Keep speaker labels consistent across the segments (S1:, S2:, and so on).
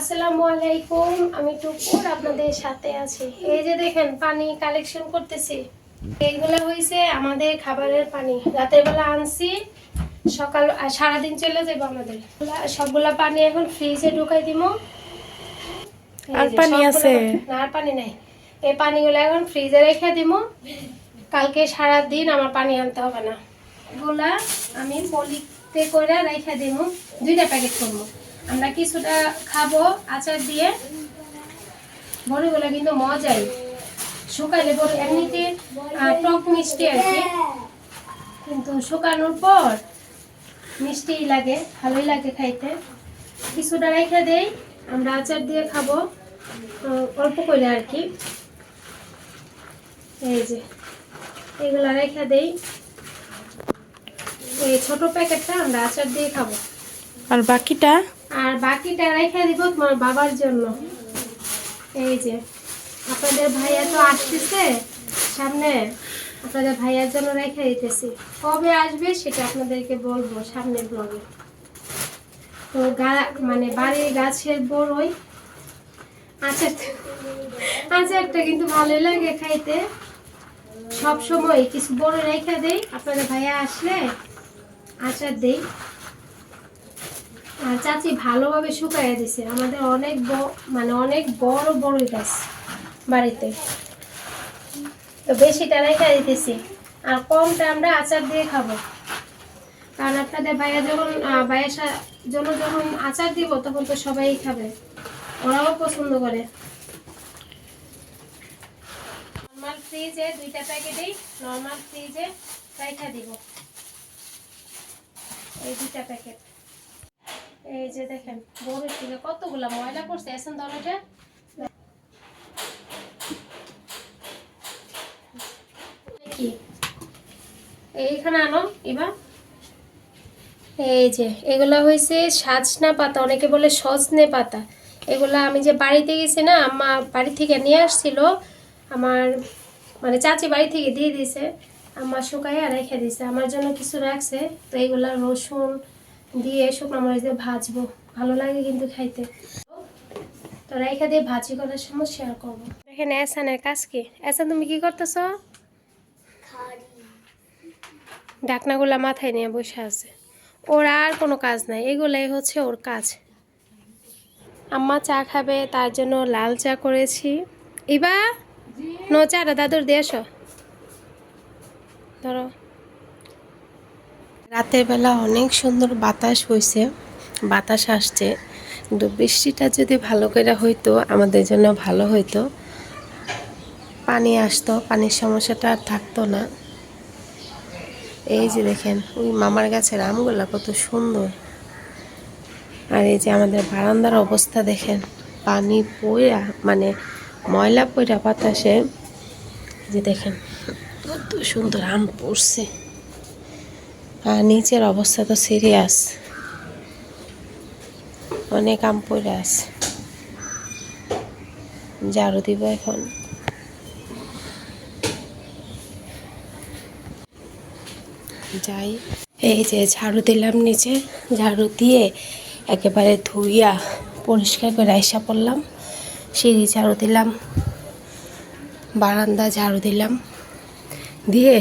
S1: আসসালামু আলাইকুম আমি টুকুর আপনাদের সাথে আছি। এই যে দেখেন পানি কালেকশন করতেছি। এইগুলো হয়েছে আমাদের খাবারের পানি। রাতের বেলা আনছি সকাল সারাদিন চলে যাব আমাদের। সবগুলা পানি এখন ফ্রিজে ঢুকাই দিব
S2: আর পানি আছে?
S1: না আর পানি নাই। এই পানিগুলো এখন ফ্রিজে রেখে দিব কালকে সারা দিন আমার পানি আনতে হবে না। এগুলা আমি পলিতে করে রেখে দিব দুইটা প্যাকেট করব। আমরা কিছুটা খাব, আচার দিয়ে। বড়গুলো কিন্তু মজাই। শুকাইলে বড় এমনিতে টক মিষ্টি আর কি। কিন্তু শুকানোর পর মিষ্টি লাগে, ভালোই লাগে খাইতে। কিছুটা রেখে দেই, আমরা আচার দিয়ে খাব। অল্প করে আর কি। এই যে, এগুলো রেখে দেই। এই ছোট প্যাকেটটা আমরা আচার দিয়ে খাব।
S2: আর বাকিটা?
S1: আর বাকিটা রেখে দিব তোমার বাবার জন্য। এই যে, আপনাদের ভাইয়া তো আসতেছে সামনে, আপনাদের ভাইয়ার জন্য রেখে দিতেছি। কবে আসবে সেটা আপনাদেরকে বলব সামনের ব্লগে তো মানে বাড়ির গাছের বড়ই। আচার আচারটা কিন্তু ভালো লাগে খাইতে। সব সময় কিছু বড় রেখে দেই, আপনাদের ভাইয়া আসলে আচার দেই। আর চাচি ভালোভাবে শুকাইয়া দিছে। আমাদের অনেক মানে অনেক বড় বড় গাছ বাড়িতে। তো বেশিটা রেখে দিতেছি। আর কমটা আমরা আচার দিয়ে খাব। কারণ আপনাদের ভাইয়া যখন ভাইয়ের জন্য যখন আচার দিব, তখন তো সবাই খাবে। ওরাও পছন্দ করে। নর্মাল ফ্রিজে দুইটা প্যাকেটেই নর্মাল ফ্রিজে রেখে দিব। এই দুইটা প্যাকেট। এই যে দেখেন, বড় থেকে কতগুলা ময়লা পড়ছে। এসেন দরজা কি? এইখানে আনো, এবার। এই যে, এগুলা হয়েছে সাজনা পাতা, অনেকে বলে সজনে পাতা। এগুলা আমি যে বাড়িতে গেছি না, আম্মা বাড়ি থেকে নিয়ে আসছিল, আমার মানে চাচি বাড়ি থেকে দিয়ে দিয়েছে। আমার শুকাইয়া রেখে দিছে আমার জন্য কিছু রাখছে। তো এগুলা রসুন দিয়ে শুকনো মরিচ দিয়ে ভাজবো ভালো লাগে কিন্তু খাইতে। তো রেখে দিয়ে ভাজি করার সময় শেয়ার করব। দেখেন এসানের কাজ কি? এসান তুমি কি করতেছ? ডাকনাগুলা মাথায় নিয়ে বসে আছে। ওর আর কোনো কাজ নাই এগুলাই হচ্ছে ওর কাজ। আম্মা চা খাবে তার জন্য লাল চা করেছি। এবার নো চাটা দাদুর দিয়ে এসো। ধরো।
S2: রাতের বেলা অনেক সুন্দর বাতাস হয়েছে বাতাস আসছে। কিন্তু বৃষ্টিটা যদি ভালো করে হইতো, আমাদের জন্য ভালো হইতো। পানি আসতো, পানির সমস্যাটা আর থাকতো না। এই যে দেখেন, ওই মামার গাছের আমগুলা কত সুন্দর। আর এই যে আমাদের বারান্দার অবস্থা দেখেন, পানি পইরা মানে ময়লা পইরা বাতাসে। যে দেখেন, কত সুন্দর আম পড়ছে। আর নিচের অবস্থা তো সিরিয়াস অনেক আম পড়ে আছে। ঝাড়ু দিব এখন। যাই। এই যে ঝাড়ু দিলাম নিচে। ঝাড়ু দিয়ে একেবারে ধুইয়া পরিষ্কার করে আইসা পড়লাম। সিঁড়ি ঝাড়ু দিলাম। বারান্দা ঝাড়ু দিলাম। দিয়ে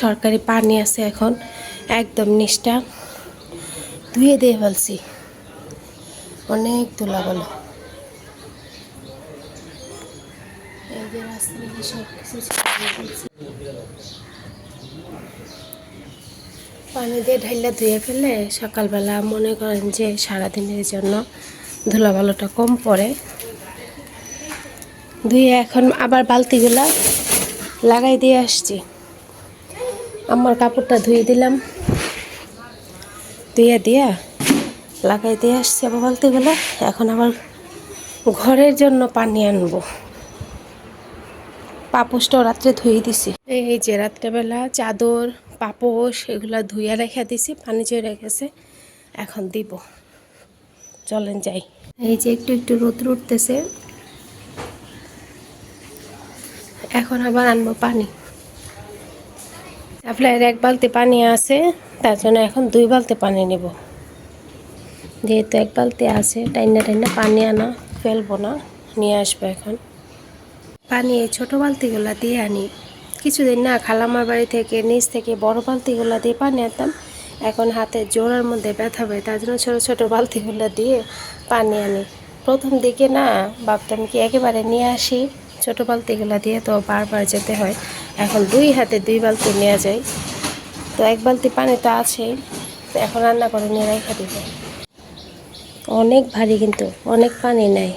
S2: সরকারি পানি আছে এখন। একদম নিষ্ঠা। ধুয়ে দিয়ে ফেলছি। অনেক তোলা বলো। পানি দিয়ে ঢাইলা ধুয়ে ফেলে সকালবেলা মনে করেন যে সারাদিনের জন্য ধুলাবালোটা কম পড়ে। ধুয়ে এখন আবার বালতিগুলা লাগাই দিয়ে আসছি। আমার কাপড়টা ধুয়ে দিলাম। ধুয়ে দিয়া লাগাই দিয়ে আসছি আবার বালতিগুলো এখন আবার ঘরের জন্য পানি আনব। পাপোশটাও রাত্রে ধুয়ে দিছি। এই যে রাত্রেবেলা চাদর, পাপোশ এগুলো ধুয়ে রেখে দিছি, পানি চয়ে রেখেছে এখন দিব। চলেন যাই।
S1: এই যে একটু একটু রোদ উঠতেছে।
S2: এখন আবার আনব পানি। আপনার এক বালতি পানি আছে, তার জন্য এখন দুই বালতি পানি নেব।
S1: যেহেতু এক বালতি আছে, টাইনা টাইনা পানি আনা, ফেলব না, নিয়ে আসব এখন। পানি এই ছোটো বালতিগুলো দিয়ে আনি। কিছুদিন না খালামার বাড়ি থেকে, নিচ থেকে বড় বালতিগুলো দিয়ে পানি আনতাম। এখন হাতে জোড়ার মধ্যে ব্যথা পাই তার জন্য ছোটো ছোটো বালতিগুলো দিয়ে পানি আনি। প্রথম দিকে না ভাবতাম কি একেবারে নিয়ে আসি। ছোটো বালতিগুলো দিয়ে তো বারবার যেতে হয়। এখন দুই হাতে দুই বালতি নেওয়া যায়। তো এক বালতি পানি তো আছেই। তো এখন রান্না করে নিয়ে রেখে দিব। অনেক ভারী কিন্তু, অনেক পানি নেয়।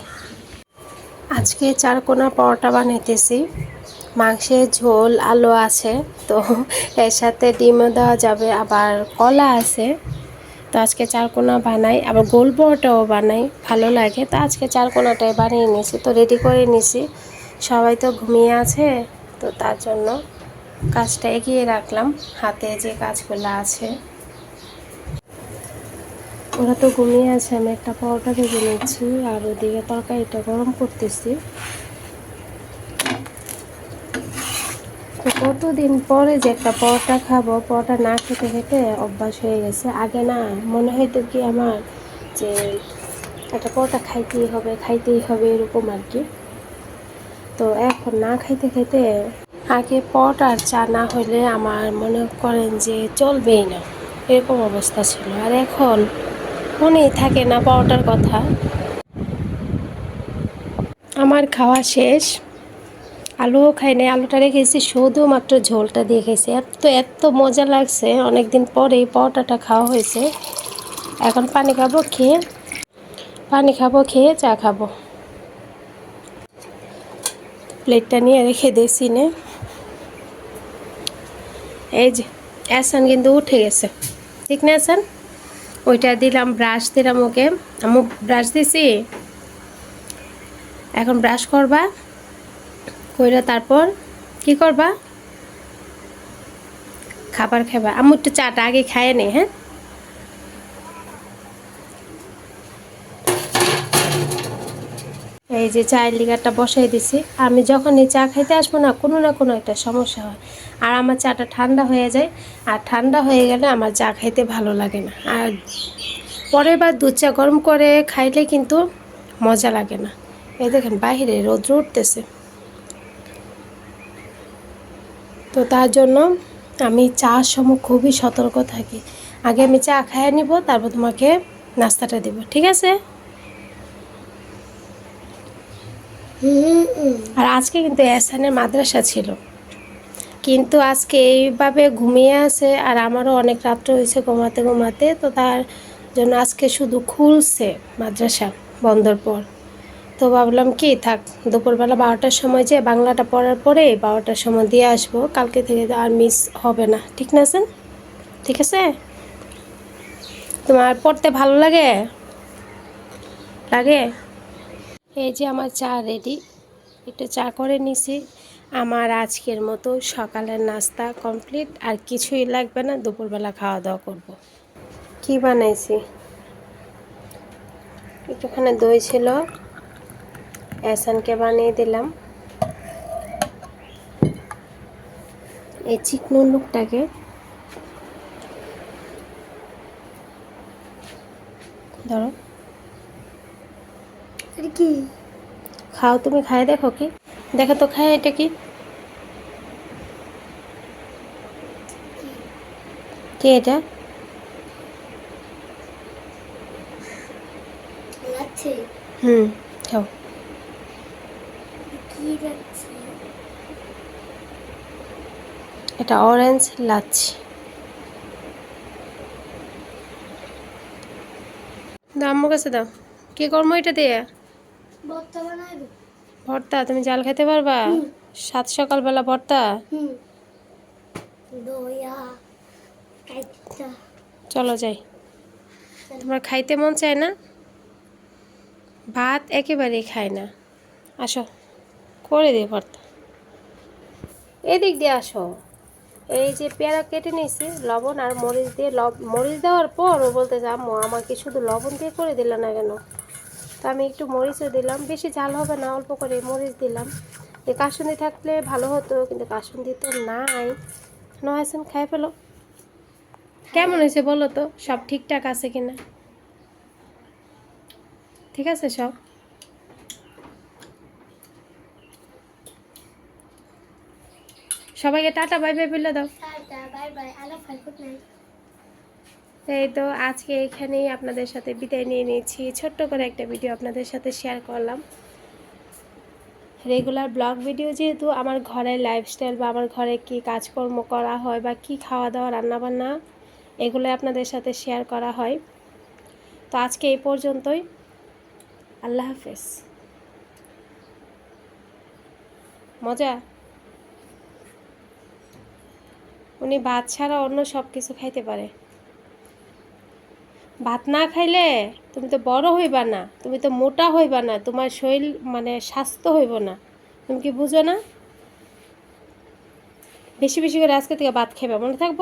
S1: আজকে চার কোনা পরোটা বানাইতেছি। মাংসের ঝোল, আলু আছে। তো এর সাথে ডিমও দেওয়া যাবে, আবার কলা আছে। তো আজকে চার কোনা বানাই, আবার গোল পরোটাও বানাই। ভালো লাগে। তো আজকে চার কোনাটাই বানিয়ে নিয়েছি। তো রেডি করে নিয়েছি সবাই তো ঘুমিয়ে আছে, তো তার জন্য কাজটা এগিয়ে রাখলাম, হাতে যে কাজগুলো আছে। ওরা তো ঘুমিয়ে আছে, আমি একটা পরোটা ভেজে নিচ্ছি, আর ওদিকে তরকারিটা গরম করতেছি। কতদিন পরে যে একটা পরোটা খাব, পরোটা না খেতে খেতে অভ্যাস হয়ে গেছে। আগে না মনে হইতো কি আমার যে একটা পরোটা খাইতেই হবে খাইতেই হবে, এরকম আর কি। তো এখন না খাইতে খাইতে আগে পরোটা আর চা না হলে আমার মনে করেন যে চলবেই না। এরকম অবস্থা ছিল। আর এখন মনেই থাকে না পরোটার কথা। আমার খাওয়া শেষ। আলুও খাই নাই। আলুটা রেখেছি, শুধুমাত্র ঝোলটা দিয়ে খেয়েছি এত এত মজা লাগছে। অনেক দিন পরে এই পরোটাটা খাওয়া হয়েছে। এখন পানি খাব, খেয়ে, পানি খাব, খেয়ে চা খাব। প্লেটটা নিয়ে রেখে দিয়েছি নে এই যে অ্যাসান কিন্তু উঠে গেছে। ঠিক না অ্যাসান ওইটা দিলাম ব্রাশ দিলাম ওকে। আমি ব্রাশ দিছি? এখন ব্রাশ করবা। কইরা তারপর কি করবা? খাবার খাবা আমি একটু চাটা আগে খাইয়ে নে হ্যাঁ? এই যে চায়ের লিগারটা বসাই দিছি। আমি যখনই চা খাইতে আসব না, কোনো না কোনো একটা সমস্যা হয়। আর আমার চাটা ঠান্ডা হয়ে যায়, আর ঠান্ডা হয়ে গেলে আমার চা খাইতে ভালো লাগে না। আর পরের বার দুধ চা গরম করে খাইলে কিন্তু মজা লাগে না। এই দেখেন, বাইরে রৌদ্র উঠতেছে। তো তার জন্য আমি চা সময় খুবই সতর্ক থাকি। আগে আমি চা খাইয়ে নিব, তারপর তোমাকে নাস্তাটা দেবো। ঠিক আছে? আর আজকে কিন্তু এহসানের মাদ্রাসা ছিল। কিন্তু আজকে এইভাবে ঘুমিয়ে আছে আর আমারও অনেক রাত্র হয়েছে ঘুমাতে ঘুমাতে, তো তার জন্য আজকে শুধু খুলছে মাদ্রাসা বন্ধর পর। তো ভাবলাম কি থাক, দুপুরবেলা বারোটার সময় যে বাংলাটা পড়ার পরে বারোটার সময় দিয়ে আসব, কালকে থেকে আর মিস হবে না। ঠিক না স্যার ঠিক আছে? তোমার পড়তে ভালো লাগে? লাগে? এই যে আমার চা রেডি একটু চা করে নিছি। আমার আজকের মতো সকালের নাস্তা কমপ্লিট আর কিছুই লাগবে না, দুপুরবেলা খাওয়া দাওয়া করব। কি বানাইছি? একটুখানি দই ছিল। এসানকে বানিয়ে দিলাম। এই চিকনো লোকটাকে। ধরো।
S2: কি?
S1: খাও তুমি খাই দেখো কি? দেখো তো খায় এটা কি? কি এটা? হুম খাও। এটা অরেঞ্জ লাচ্ছি। দাও আম্মুর কাছে দাও। কি করব এটা দিয়ে?
S2: ভর্তা বানাইবো
S1: ভর্তা? তুমি জাল খেতে পারবা? সাত সকালবেলা ভর্তা? চলো যাই। তোমার খাইতে মন চায় না? ভাত একেবারেই খায় না। আসো করে দিই ভর্তা। এদিক দিয়ে আসো। এই যে পেয়ারা কেটে নিয়েছি লবণ আর মরিচ দিয়ে লব মরিচ দেওয়ার পর ও বলতে আম্মু আমাকে শুধু লবণ দিয়ে করে দিলে না কেন? তো আমি একটু মরিচও দিলাম। বেশি ঝাল হবে না, অল্প করে মরিচ দিলাম। যে কাসুন্দি থাকলে ভালো হতো, কিন্তু কাসুন্দি তো নাই। নয়সেন খাই ফেলো। কেমন হয়েছে বলো তো, সব ঠিকঠাক আছে কিনা? ঠিক আছে সব? সবাইকে টাটা, বাই বাই বলে দাও।
S3: টাটা, বাই বাই আলো ফাল গুড নাইট।
S1: এই তো আজকে এখানেই আপনাদের সাথে বিদায় নিয়ে নিয়েছি। ছোট্ট করে একটা ভিডিও আপনাদের সাথে শেয়ার করলাম। রেগুলার ব্লগ ভিডিও যেহেতু আমার ঘরের লাইফস্টাইল বা আমার ঘরে কি কাজকর্ম করা হয় বা কি খাওয়া দাওয়া, রান্নাবান্না এগুলো আপনাদের সাথে শেয়ার করা হয়। তো আজকে এই পর্যন্তই। আল্লাহ হাফেজ। মজা? উনি ভাত ছাড়া অন্য সব কিছু খাইতে পারে। ভাত না খাইলে তুমি তো বড় হইবা না, তুমি তো মোটা হইবা না, তোমার শরীর মানে স্বাস্থ্য হইব না। তুমি কি বুঝো না? বেশি বেশি করে আজকে থেকে ভাত খাইবা, মনে থাকব?